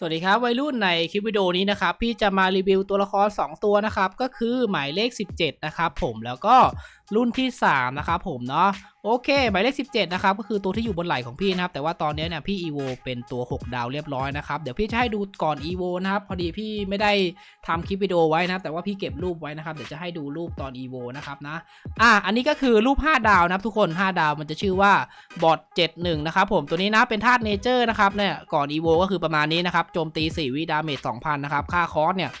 สวัสดีครับวัยรุ่นในคลิปวิดีโอนี้นะครับพี่จะมารีวิวตัวละคร 2 ตัวนะครับก็คือหมายเลข 17 นะครับผมแล้วก็ รุ่นที่ 3 นะครับผมเนาะโอเคหมายเลข 17 นะครับ ก็คือตัวที่อยู่บนไหล่ของพี่นะครับ แต่ว่าตอนนี้เนี่ยพี่อีโวเป็นตัว 6 ดาวเรียบร้อยนะครับ เดี๋ยวพี่จะให้ดูก่อนอีโวนะครับ พอดีพี่ไม่ได้ทำคลิปวิดีโอไว้นะครับ แต่ว่าพี่เก็บรูปไว้นะครับ เดี๋ยวจะให้ดูรูปตอนอีโวนะครับนะ อะ อันนี้ก็คือรูป 5 ดาวนะครับทุกคน 5 ดาวมันจะชื่อว่าบอท71 นะครับผม ตัวนี้นะเป็นธาตุเนเจอร์นะครับเนี่ย ก่อนอีโวก็คือประมาณนี้นะครับ โจมตี 4 วิดาเมจ 2,000 นะครับ ค่าคอร์สเนี่ย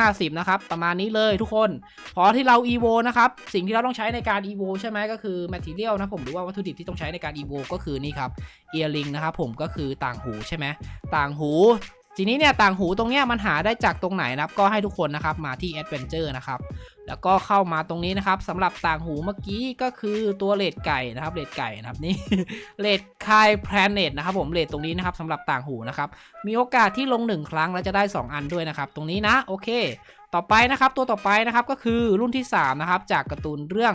650 นะครับ ประมาณนี้เลยทุกคน พอที่เรา EVO นะครับ สิ่งที่เราต้องใช้ในการ EVO ใช่ไหมก็คือ Material นะผมหรือว่าวัตถุดิบที่ต้องใช้ในการ EVO ก็คือนี่ครับ Earring นะครับผมก็คือต่างหูใช่ไหมต่างหู ทีนี้เนี่ยต่างหูตรงเนี้ยมันหาได้จากตรงไหนนะครับ ก็ให้ทุกคนนะครับมาที่ Adventure นะครับ แล้วก็เข้ามาตรงนี้นะครับสำหรับต่างหูเมื่อกี้ก็คือตัวเลดไก่นะครับเลดไก่นะครับนี่เลดคายแพลเน็ตนะครับผมเลดตรงนี้นะครับสำหรับต่างหูนะครับ มีโอกาสที่ลง 1 ครั้งแล้วจะได้ 2 อันด้วยนะครับ ตรงนี้นะโอเค ต่อไปนะครับตัวต่อไปนะครับก็คือรุ่นที่3นะครับจากการ์ตูนเรื่อง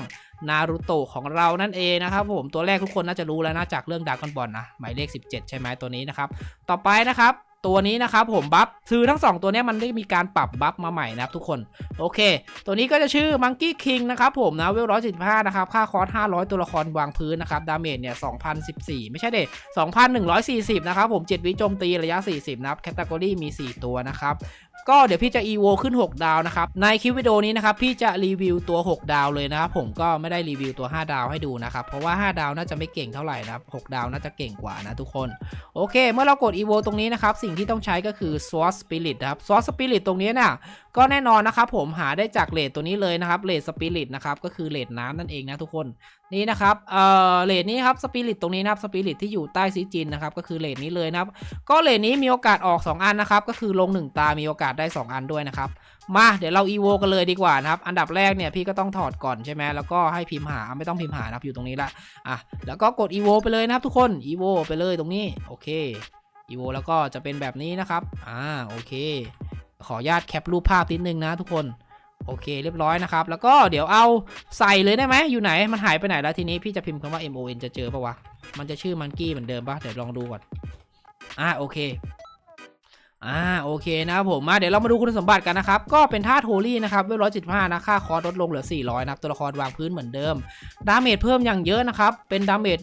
นารูโตะของเรานั่นเองนะครับผมตัวแรกทุกคนน่าจะรู้แล้วนะจากเรื่องดากอนบอลนะหมายเลข 17 ใช่ไหมตัวนี้นะครับ ต่อไปนะครับ ตัวนี้นะครับผมบัฟคือทั้ง 2 ตัวนี้มันได้มีการปรับบัฟมาใหม่นะครับทุกคน โอเค ตัวนี้ก็จะชื่อ Monkey King นะครับผมนะเวลร้อยสิบห้านะครับ ค่าคอร์ส500ตัวละครวางพื้นนะครับ ดาเมจเนี่ย2,014ไม่ใช่เด็2,140นหนึ่งร้อยสี่สิบนะครับผม7วิโจมตีระยะ40นะครับแคตตากรีมี 4 ตัวนะครับก็เดี๋ยวพี่จะ EVO ขึ้น 6 ดาวนะครับ ในคลิปวิดีโอนี้นะครับ พี่จะรีวิวตัว 6 ดาวเลยนะครับ ผมก็ไม่ได้รีวิวตัว 5 ดาวให้ดูนะครับ เพราะว่า 5 ดาวน่าจะไม่เก่งเท่าไหร่นะครับ 6 ดาวน่าจะเก่งกว่านะทุกคน โอเค เมื่อเรากด EVO ตรงนี้นะครับสิ่งที่ต้องใช้ก็คือ Sword Spirit นะครับ Sword Spirit ตรงนี้เนี่ยก็แน่นอนนะครับผมหาได้จากเลทตัวนี้เลยนะครับเลทสปิริตนะครับก็คือเลทน้ำนั่นเองนะทุกคนนี่นะครับเอ่อเลทนี้ครับสปิริตตรงนี้นะครับสปิริตที่อยู่ใต้ซีจินนะครับก็คือเลทนี้เลยนะครับก็เลทนี้มีโอกาสออก 2 อันนะครับก็คือลง 1 ตา มีโอกาสได้ 2 อันด้วยนะครับมาเดี๋ยวเราอีโวกันเลยดีกว่านะครับอันดับแรกเนี่ยพี่ก็ต้องถอดก่อนใช่ไหมแล้วก็ให้พิมพ์หาไม่ต้องพิมพ์หานะครับอยู่ตรงนี้ละอะแล้วก็กดอีโวไปเลยนะครับทุกคนอีโวไปเลยตรงนี้โอเค อีโวแล้วก็จะเป็นแบบนี้นะครับ อ่า โอเค ขออนุญาตแคปรูปภาพนิดนึงนะทุกคน โอเค เรียบร้อยนะครับ แล้วก็เดี๋ยวเอาใส่เลยได้ไหม อยู่ไหน มันหายไปไหนแล้วทีนี้ พี่จะพิมพ์คำว่า M O N จะเจอปะวะ มันจะชื่อมันกี้เหมือนเดิมปะเดี๋ยวลองดูก่อน อ่า โอเค อ่าโอเคนะครับผมมาเดี๋ยวเรามาดูคุณสมบัติกันนะครับ ก็เป็นธาตุโฮลี่นะครับเวลร้อยจิตห้านะค่าคอร์สลดลงเหลือ 400นะครับตัวละครวางพื้นเหมือนเดิม ดาเมจเพิ่มอย่างเยอะนะครับ เป็นดาเมจ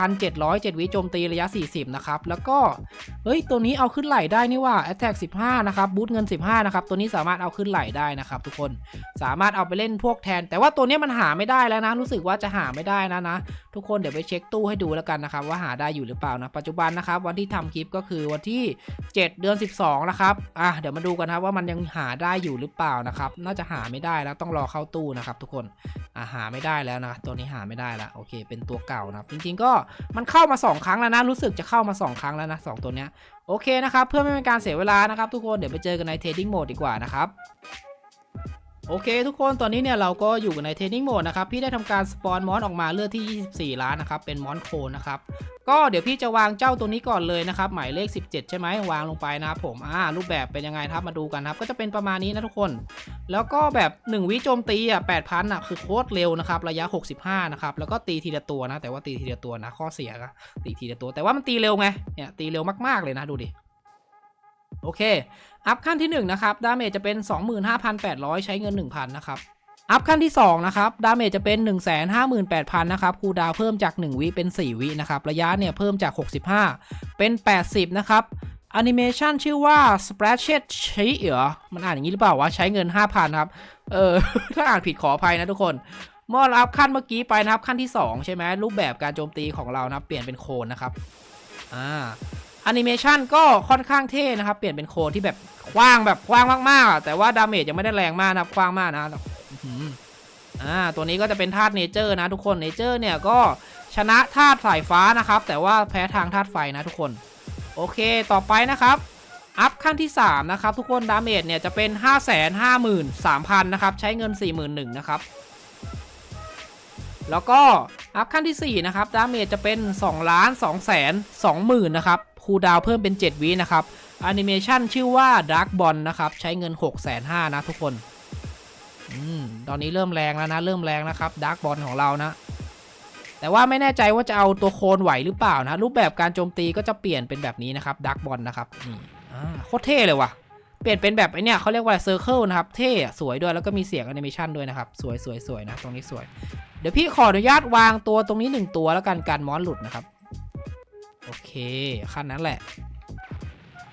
16,707 วิโจมตีระยะ 40 นะครับ แล้วก็ เฮ้ย ตัวนี้เอาขึ้นไหลได้นี่ว่า Attack 15 นะครับ บูทเงิน 15 นะครับ ตัวนี้สามารถเอาขึ้นไหลได้นะครับทุกคนสามารถเอาไปเล่นพวกแทน แต่ว่าตัวนี้มันหาไม่ได้แล้วนะ รู้สึกว่าจะหาไม่ได้นะนะ ทุกคนเดี๋ยวไปเช็คตู้ให้ดูแล้วกันนะครับว่าหาได้อยู่หรือเปล่านะปัจจุบันนะครับวันที่ทำคลิปก็คือวันที่ 7 เดือน12 นะครับ อะ เดี๋ยวมาดูกันนะว่ามันยังหาได้อยู่หรือเปล่านะครับ น่าจะหาไม่ได้แล้วต้องรอเข้าตู้นะครับ ทุกคน อะหาไม่ได้แล้วนะ ตัวนี้หาไม่ได้ละโอเค เป็นตัวเก่านะ จริงๆก็มันเข้ามา 2 ครั้งแล้วนะ รู้สึกจะเข้ามา 2 ครั้งแล้วนะสองตัวเนี้ย โอเคนะครับ เพื่อไม่เป็นการเสียเวลานะครับ ทุกคน เดี๋ยวไปเจอกันใน Trading Mode ดีกว่านะครับ โอเคทุกคนตอนนี้เนี่ยเราก็อยู่กันใน Trading Mode นะครับ พี่ได้ทำการสปอนมอนออกมาเลือดที่ 24 ล้านนะครับ เป็นมอนโคนนะครับ ก็เดี๋ยวพี่จะวางเจ้าตัวนี้ก่อนเลยนะครับ หมายเลข 17 ใช่ไหมวางลงไปนะครับผมอ่ารูปแบบเป็นยังไงครับมาดูกันครับ ก็จะเป็นประมาณนี้นะทุกคน แล้วก็แบบ 1 วิโจมตีอะ8,000อะคือโคตรเร็วนะครับ ระยะ 65 นะครับ แล้วก็ตีทีละตัวนะ แต่ว่าตีทีละตัวนะข้อเสียก็ตีทีละตัว แต่ว่ามันตีเร็วไงเนี่ยตีเร็วมากๆเลยนะดูดิ โอเค อัพขั้นที่ 1 นะครับ ดาเมจจะเป็น 25,800 ใช้เงิน 1,000 นะครับ อัพขั้นที่ 2 นะครับ ดาเมจจะเป็น 158,000 นะครับ คูดาวเพิ่มจาก 1 วิเป็น 4 วินะครับ ระยะเนี่ยเพิ่มจาก 65 เป็น 80 นะครับแอนิเมชันชื่อว่า Splashed ใช้เหรอมันอ่านอย่างนี้หรือเปล่าวะ ใช้เงิน 5,000 ครับ เออ ถ้าอ่านผิดขออภัยนะทุกคนเมื่อรับขั้นเมื่อกี้ไปนะครับขั้นที่ 2 ใช่ไหมรูปแบบการโจมตีของเรานะเปลี่ยนเป็นโคนนะครับอ่า แอนิเมชันก็ค่อนข้างเท่นะครับ เปลี่ยนเป็นโคนที่แบบกว้างแบบกว้างมากๆ แต่ว่าดาเมจยังไม่ได้แรงมากนะครับกว้างมากนะอ่าตัวนี้ก็จะเป็นธาตุเนเจอร์นะทุกคนเนเจอร์เนี่ยก็ชนะธาตุสายฟ้านะครับ แต่ว่าแพ้ทางธาตุไฟนะทุกคน โอเคต่อไปนะครับ อัพขั้นที่ 3 นะครับ ทุกคนดาเมจเนี่ยจะเป็น 5 5 3 0 0 0 นะครับ ใช้เงิน 41,000นะครับ แล้วก็อัพขั้นที่ 4 นะครับ ดาเมจจะเป็น 2 ล้าน2แสน20,000นนะครับ คูลดาวเพิ่มเป็น 7 วินะครับแอนิเมชันชื่อว่า Dark b o l นะครับ ใช้เงิน 6 5 0 0 0นะทุกคนอืมตอนนี้เริ่มแรงแล้วนะ เริ่มแรงนะครับ Dark b o l ของเรานะ แต่ว่าไม่แน่ใจว่าจะเอาตัวโคนไหวหรือเปล่านะ รูปแบบการโจมตีก็จะเปลี่ยนเป็นแบบนี้นะครับดักบอลนะครับนี่อ่าโคตรเท่เลยว่ะ เปลี่ยนเป็นแบบไอเนี่ยเขาเรียกว่าเซอร์เคิลนะครับ เท่สวยด้วยแล้วก็มีเสียงแอนิเมชันด้วยนะครับ สวยสวยสวยนะ ตรงนี้สวย เดี๋ยวพี่ขออนุญาตวางตัวตรงนี้หนึ่งตัวแล้วกันการมอนหลุดนะครับ โอเคขั้นนั้นแหละ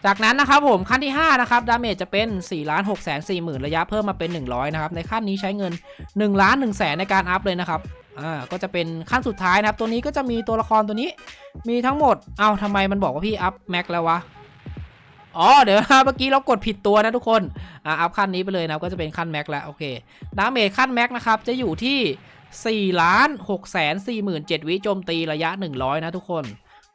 จากนั้นนะครับผมขั้นที่ 5 นะครับดาเมจจะเป็น4 6 4 0 0 0 0ระยะเพิ่มมาเป็น 100 นะครับ ในขั้นนี้ใช้เงิน1ล้าน1แสนในการอัพเลยนะครับอ่าก็จะเป็นขั้นสุดท้ายนะครับ ตัวนี้ก็จะมีตัวละครตัวนี้มีทั้งหมดเอ้าทำไมมันบอกว่าพี่อัพแม็กแล้ววะอ๋อเดี๋ยวนะเมื่อกี้เรากดผิดตัวนะทุกคนอ่าอัพขั้นนี้ไปเลยนะก็จะเป็นขั้นแม็กแล้วโอเคดาเมจขั้นแม็กนะครับจะอยู่ที่ 4ล้าน6แสน4หมื่น7วิโจมตีระยะ 100 นะทุกคน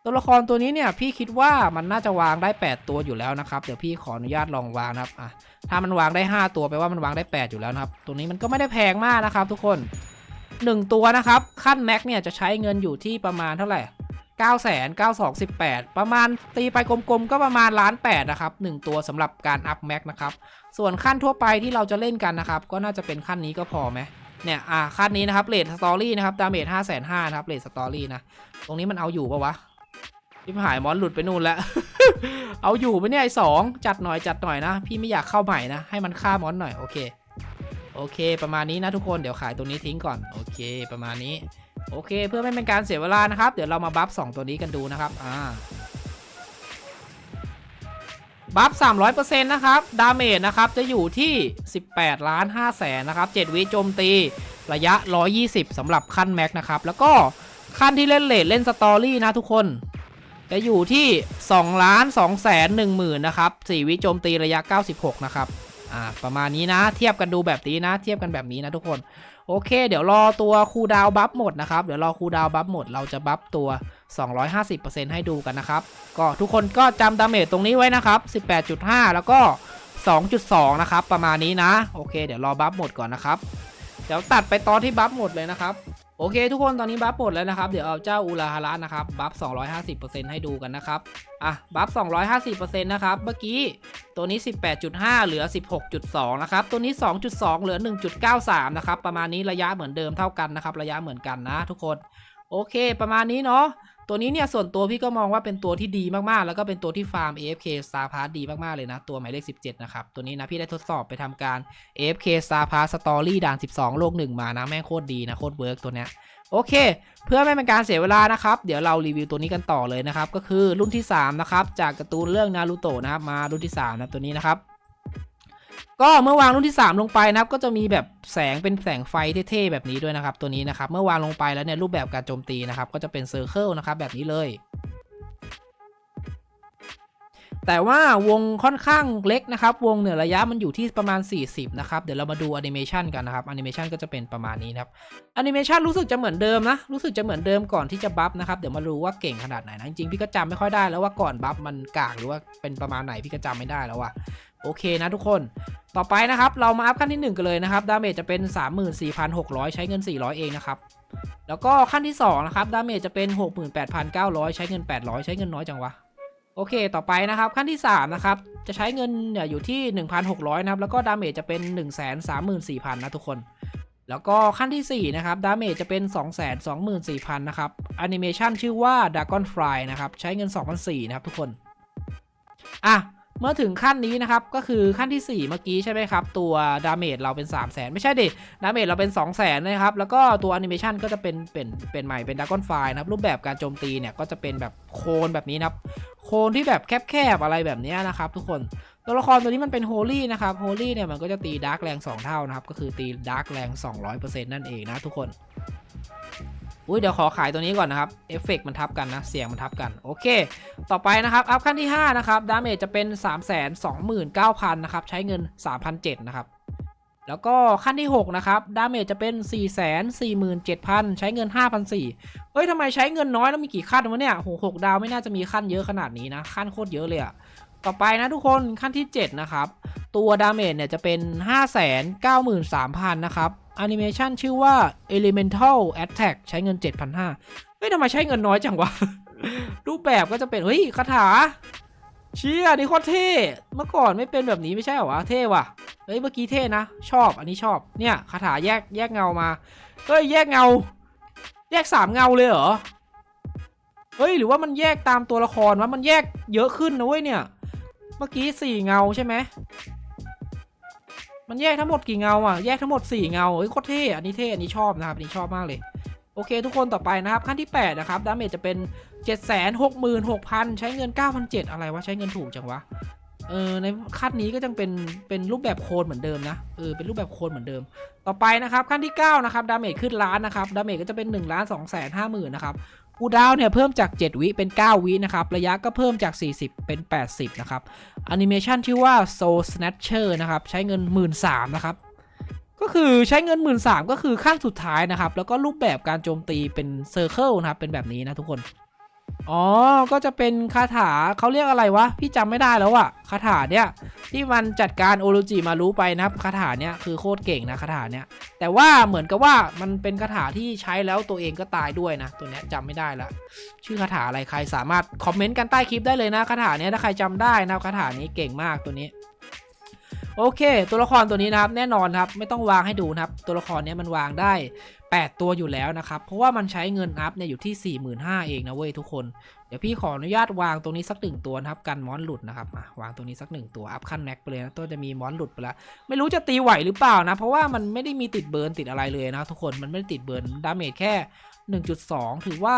ตัวละครตัวนี้เนี่ยพี่คิดว่ามันน่าจะวางได้ 8 ตัวอยู่แล้วนะครับ เดี๋ยวพี่ขออนุญาตลองวางนะครับอะถ้ามันวางได้ 5 ตัวแปลว่ามันวางได้ 8 อยู่แล้วนะครับ ตัวนี้มันก็ไม่ได้แพงมากนะครับ ทุกคน 1 ตัวนะครับ ขั้นแม็กเนี่ยจะใช้เงินอยู่ที่ประมาณเท่าไหร่9 9 2 9 2 18 ประมาณตีไปกลมๆ ก็ประมาณล้าน8นะครับ1ตัวสำหรับการอัพแม็กนะครับ ส่วนขั้นทั่วไปที่เราจะเล่นกันนะครับ ก็น่าจะเป็นขั้นนี้ก็พอไหม เนี่ยอะขั้นนี้นะครับเลทสตอรี่นะครับดาเมจ5 5 0 0 0นะครับเลทสตอรี่นะ ตรงนี้มันเอาอยู่ปะวะพี่หายมอนหลุดไปนู่นแล้ว เอาอยู่ไหมเนี่ยไอสองจัดหน่อยจัดหน่อยนะ พี่ไม่อยากเข้าใหม่นะ ให้มันฆ่ามอนหน่อยโอเค โอเค ประมาณนี้นะทุกคนเดี๋ยวขายตัวนี้ทิ้งก่อนโอเค ประมาณนี้ โอเค เพื่อไม่เป็นการเสียเวลานะครับ เดี๋ยวเรามาบัฟ2ตัวนี้กันดูนะครับ อ่า บัฟ 300%นะครับ ดาเมจนะครับ จะอยู่ที่ 18 ล้าน5แสนนะครับ 7 วิโจมตี ระยะ 120สำหรับขั้นแม็กนะครับ แล้วก็ขั้นที่เล่นเลดเล่นสตอรี่นะทุกคน จะอยู่ที่ 2 ล้าน2แสน1หมื่นนะครับ 4 วิโจมตีระยะ 96 นะครับ อ่า ประมาณนี้นะ เทียบกันดูแบบนี้นะ เทียบกันแบบนี้นะทุกคน โอเค เดี๋ยวรอตัวคูดาวบัฟหมดนะครับ เดี๋ยวรอคูดาวบัฟหมด เราจะบัฟตัว 250%ให้ดูกันนะครับ ก็ทุกคนก็จำดาเมจตรงนี้ไว้นะครับ 18.5 แล้วก็ 2.2 นะครับ ประมาณนี้นะ โอเค เดี๋ยวรอบัฟหมดก่อนนะครับ เดี๋ยวตัดไปตอนที่บัฟหมดเลยนะครับโอเคทุกคนตอนนี้บัฟหมดแล้วนะครับ เดี๋ยวเอาเจ้าอูราฮาระนะครับบัฟ 250%ให้ดูกันนะครับ อะบัฟ 250%นะครับ เมื่อกี้ตัวนี้ 18.5 เหลือ 16.2 นะครับ ตัวนี้ 2.2 เหลือ 1.93 นะครับ ประมาณนี้ระยะเหมือนเดิมเท่ากันนะครับ ระยะเหมือนกันนะทุกคน โอเค ประมาณนี้เนาะ ตัวนี้เนี่ยส่วนตัวพี่ก็มองว่าเป็นตัวที่ดีมากๆ แล้วก็เป็นตัวที่ฟาร์ม AFK Star Pass ดีมากๆเลยนะ ตัวหมายเลข 17 นะครับ ตัวนี้นะพี่ได้ทดสอบไปทำการ AFK Star Pass Story ด่าน 12 โลก1มานะแม่งโคตรดีนะโคตรเวิร์กตัวเนี้ยโอเค เพื่อไม่เป็นการเสียเวลานะครับ เดี๋ยวเรารีวิวตัวนี้กันต่อเลยนะครับ ก็คือรุ่นที่ 3 นะครับ จากการ์ตูนเรื่องนารูโตะนะครับ มารุ่นที่3นะตัวนี้นะครับ ก็เมื่อวางรุ่นที่ 3 ลงไปนะครับ ก็จะมีแบบแสงเป็นแสงไฟเท่ๆแบบนี้ด้วยนะครับ ตัวนี้นะครับ เมื่อวางลงไปแล้วเนี่ยรูปแบบการโจมตีนะครับ ก็จะเป็นเซอร์เคิลนะครับแบบนี้เลย แต่ว่าวงค่อนข้างเล็กนะครับ วงเหนือระยะมันอยู่ที่ประมาณ 40 นะครับ เดี๋ยวเรามาดูแอนิเมชันกันนะครับแอนิเมชันก็จะเป็นประมาณนี้นะครับแอนิเมชันรู้สึกจะเหมือนเดิมนะ รู้สึกจะเหมือนเดิมก่อนที่จะบัฟนะครับ เดี๋ยวมาดูว่าเก่งขนาดไหนนะ จริงๆพี่ก็จำไม่ค่อยได้แล้วว่าก่อนบัฟมันกากหรือว่าเป็นประมาณไหนพี่ก็จำไม่ได้แล้วว่ะ โอเคนะทุกคน ต่อไปนะครับ เรามาอัพขั้นที่ 1 กันเลยนะครับ ดาเมจจะเป็น 34,600 ใช้เงิน 400 เองนะครับ แล้วก็ขั้นที่2นะครับ ดาเมจจะเป็น 68,900 ใช้เงิน 800 ใช้เงินน้อยจังวะ โอเค ต่อไปนะครับ ขั้นที่3นะครับ จะใช้เงินเนี่ยอยู่ที่ 1,600 นะครับ แล้วก็ดาเมจจะเป็น 134,000 นะทุกคน แล้วก็ขั้นที่4นะครับ ดาเมจจะเป็น 224,000 นะครับ แอนิเมชันชื่อว่า Dragon Fly นะครับ ใช้เงิน 2,400 นะครับทุกคน อะ เมื่อถึงขั้นนี้นะครับ ก็คือขั้นที่ 4 เมื่อกี้ใช่ไหมครับ ตัวดาเมจเราเป็น 3 0 0แสนไม่ใช่ดิดาเมจเราเป็น 2 0 0แสนนะครับ แล้วก็ตัวแอนิเมชันก็จะเป็นเป็นเป็นใหม่เป็นด r a ก้อนไฟนะครับ รูปแบบการโจมตีเนี่ยก็จะเป็นแบบโคนแบบนี้นะครับ โคนที่แบบแคบๆอะไรแบบนี้นะครับ ทุกคนตัวละครตัวนี้มันเป็นโฮลี่นะครับโฮลี่เนี่ยมันก็จะตีดาร์กแรง 2 เท่านะครับ ก็คือตีดาร์กแรง 200%นั่นเองนะทุกคน อุ้ยเดี๋ยวขอขายตัวนี้ก่อนนะครับ เอฟเฟกมันทับกันนะ เสียงมันทับกัน โอเค ต่อไปนะครับ อัพขั้นที่ 5 นะครับ ดาเมจจะเป็น 3 2 9 0 0 0 นะครับ ใช้เงิน 3,700 นะครับ แล้วก็ขั้นที่ 6 นะครับ ดาเมจจะเป็น 4 4 7 0 0 0 ใช้เงิน 5,400 เฮ้ยทำไมใช้เงินน้อยแล้วมีกี่ขั้นวะเนี่ยโหหกดาวไม่น่าจะมีขั้นเยอะขนาดนี้นะ ขั้นโคตรเยอะเลยอะต่อไปนะทุกคนขั้นที่ 7 นะครับ ตัวดาเมจเนี่ยจะเป็น 593,000 นะครับ แอนิเมชันชื่อว่า Elemental Attack ใช้เงิน 7,500เฮ้ยทำไมใช้เงินน้อยจังวะ รูปแบบก็จะเป็น เฮ้ยคาถา เชี่ยนี่โคตรเท่ เมื่อก่อนไม่เป็นแบบนี้ไม่ใช่เหรอวะ เท่ว่ะ เฮ้ยเมื่อกี้เท่นะ ชอบอันนี้ชอบ เนี่ยคาถาแยกแยกเงามา เฮ้ยแยกเงา แยกสามเงาเลยเหรอ เฮ้ยหรือว่ามันแยกตามตัวละครวะมันแยกเยอะขึ้นนะเว้ยเนี่ย เมื่อกี้สี่เงาใช่ไหม มันแยกทั้งหมดกี่เงาอะ แยกทั้งหมดสี่เงาเฮ้ยโคตรเท่อันนี้เท่อันนี้ชอบนะครับ อันนี้ชอบมากเลย โอเคทุกคนต่อไปนะครับ ขั้นที่ 8 นะครับ ดาเมจจะเป็น 766,000 ใช้เงิน 9,700 อะไรวะ ใช้เงินถูกจังวะ เออ ในขั้นนี้ก็ยังเป็น เป็นรูปแบบโคนเหมือนเดิมนะ เออ เป็นรูปแบบโคนเหมือนเดิม ต่อไปนะครับ ขั้นที่ 9 นะครับ ดาเมจขึ้นล้านนะครับ ดาเมจก็จะเป็น1ล้าน2แสนห้าหมื่นนะครับ คูดาวเนี่ยเพิ่มจาก 7 วิเป็น 9 วินะครับ ระยะก็เพิ่มจาก 40 เป็น 80 นะครับแอนิเมชันชื่อว่า Soul Snatcher นะครับ ใช้เงิน 1 3ื่นนะครับ ก็คือใช้เงิน 1 3ื่นก็คือขั้นสุดท้ายนะครับ แล้วก็รูปแบบการโจมตีเป็นเซอร์เคิลนะครับ เป็นแบบนี้นะทุกคน อ๋อ ก็จะเป็นคาถาเขาเรียกอะไรวะ พี่จำไม่ได้แล้วอะคาถาเนี่ยที่มันจัดการโอโรจิมารู้ไปนะครับคาถาเนี่ยคือโคตรเก่งนะคาถาเนี่ยแต่ว่าเหมือนกับว่ามันเป็นคาถาที่ใช้แล้วตัวเองก็ตายด้วยนะ ตัวเนี้ยจำไม่ได้ละ ชื่อคาถาอะไรใครสามารถคอมเมนต์กันใต้คลิปได้เลยนะคาถาเนี้ยถ้าใครจำได้นะคาถานี้เก่งมากตัวนี้ โอเค ตัวละครตัวนี้นะครับแน่นอนครับไม่ต้องวางให้ดูนะครับ ตัวละครนี้มันวางได้ 8 ตัวอยู่แล้วนะครับ เพราะว่ามันใช้เงินอัพเนี่ยอยู่ที่ 45,000เองนะเว้ยทุกคน เดี๋ยวพี่ขออนุญาตวางตรงนี้สักหนึ่งตัวนะครับกันมอนหลุดนะครับวางตรงนี้สักหนึ่งตัวอัพขั้นแม็กไปเลยนะตัวจะมีมอนหลุดไปแล้วไม่รู้จะตีไหวหรือเปล่านะ เพราะว่ามันไม่ได้มีติดเบิร์นติดอะไรเลยนะทุกคนมันไม่ได้ติดเบิร์นดาเมจแค่ 1.2 ถือว่า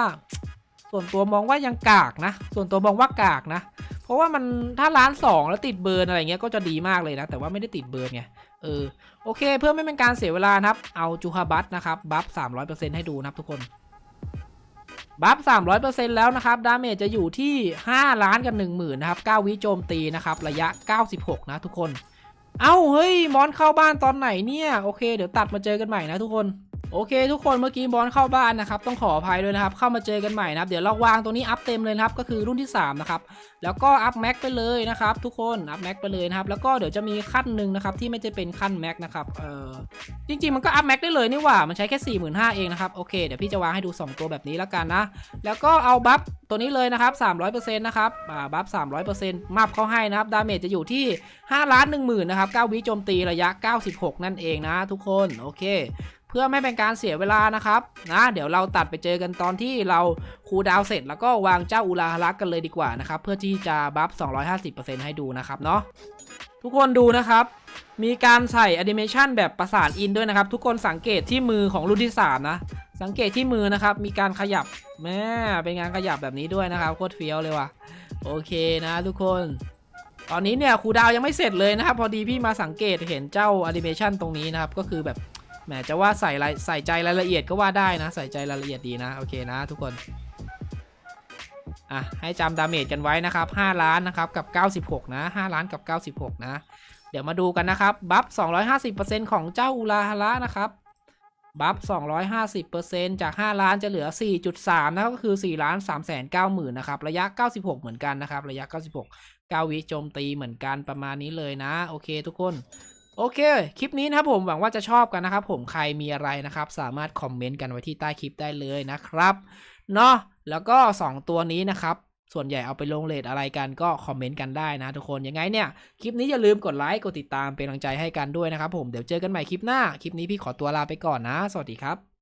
ส่วนตัวมองว่ายังกากนะ ส่วนตัวมองว่ากากนะ เพราะว่ามันถ้าล้านสองแล้วติดเบิร์นอะไรเงี้ยก็จะดีมากเลยนะ แต่ว่าไม่ได้ติดเบิร์นไง เออ โอเค เพื่อไม่เป็นการเสียเวลานะครับ เอาจูฮาบัตนะครับ บัฟ300%ให้ดูนะครับทุกคน บัฟ300%แล้วนะครับ ดาเมจจะอยู่ที่5ล้านกับ10,000นนะครับ9วิโจมตีนะครับ ระยะ96นะทุกคน เอ้า เฮ้ย มอนเข้าบ้านตอนไหนเนี่ย โอเค เดี๋ยวตัดมาเจอกันใหม่นะทุกคน โอเค ทุกคนเมื่อกี้มอนเข้าบ้านนะครับต้องขออภัยด้วยนะครับ เข้ามาเจอกันใหม่นะครับ เดี๋ยวเราวางตัวนี้อัพเต็มเลยนะครับ ก็คือรุ่นที่ 3 นะครับ แล้วก็อัพแม็กไปเลยนะครับทุกคนอัพแม็กไปเลยนะครับ แล้วก็เดี๋ยวจะมีขั้นหนึ่งนะครับที่ไม่จะเป็นขั้นแม็กนะครับเออจริง ๆ มันก็อัพแม็กได้เลยนี่หว่า มันใช้แค่45,000เองนะครับโอเคเดี๋ยวพี่จะวางให้ดู 2 ตัวแบบนี้แล้วกันนะแล้วก็เอาบัฟตัวนี้เลยนะครับ3 0 0นะครับอ่าบัฟ300%มับเขาให้นะครับดาเมจจะอยู่ที่5ล้าน1 0,000นะครับ9วิโจมตีระยะ 96 นั่นเองนะทุกคนโอเค พื่อไม่เป็นการเสียเวลานะครับนะเดี๋ยวเราตัดไปเจอกันตอนที่เราคูดาวเสร็จ แล้วก็วางเจ้าอุลาฮารักกันเลยดีกว่านะครับเพื่อที่จะบัฟ 250%ให้ดูนะครับเนาะทุกคนดูนะครับมีการใส่แอนิเมชันแบบประสานอินด้วยนะครับ ทุกคนสังเกตที่มือของรุ่นที่ 3 นะ สังเกตที่มือนะครับ มีการขยับแม่เป็นงานขยับแบบนี้ด้วยนะครับโคตรเฟี้ยวเลยว่ะโอเคนะทุกคน ตอนนี้เนี่ยครูดาวยังไม่เสร็จเลยนะครับ พอดีพี่มาสังเกตเห็นเจ้าแอนิเมชันตรงนี้นะครับ ก็คือแบบ แหมจะว่าใส่ใส่ใจรายละเอียดก็ว่าได้นะ ใส่ใจรายละเอียดดีนะ โอเคนะทุกคน อะ ให้จำดาเมจกันไว้นะครับ 5 ล้านนะครับกับ 96 นะ 5 ล้านกับ 96 นะ เดี๋ยวมาดูกันนะครับ บัฟ 250%ของเจ้าอุลาฮาระนะครับ บัฟ 250%จาก 5 ล้านจะเหลือ 4.3 นะครับก็คือ 4 ล้าน3 9 0 0 0 0นะครับ ระยะ 96 เหมือนกันนะครับ ระยะ 96 9 วิโจมตีเหมือนกันประมาณนี้เลยนะ โอเค ทุกคน โอเค คลิปนี้นะครับผมหวังว่าจะชอบกันนะครับผมใครมีอะไรนะครับ สามารถคอมเมนต์กันไว้ที่ใต้คลิปได้เลยนะครับเนาะแล้วก็ 2 ตัวนี้นะครับส่วนใหญ่เอาไปลงเลทอะไรกันก็คอมเมนต์กันได้นะทุกคนยังไงเนี่ย คลิปนี้อย่าลืมกดไลค์กดติดตามเป็นกำลังใจให้กันด้วยนะครับผมเดี๋ยวเจอกันใหม่คลิปหน้า คลิปนี้พี่ขอตัวลาไปก่อนนะ สวัสดีครับ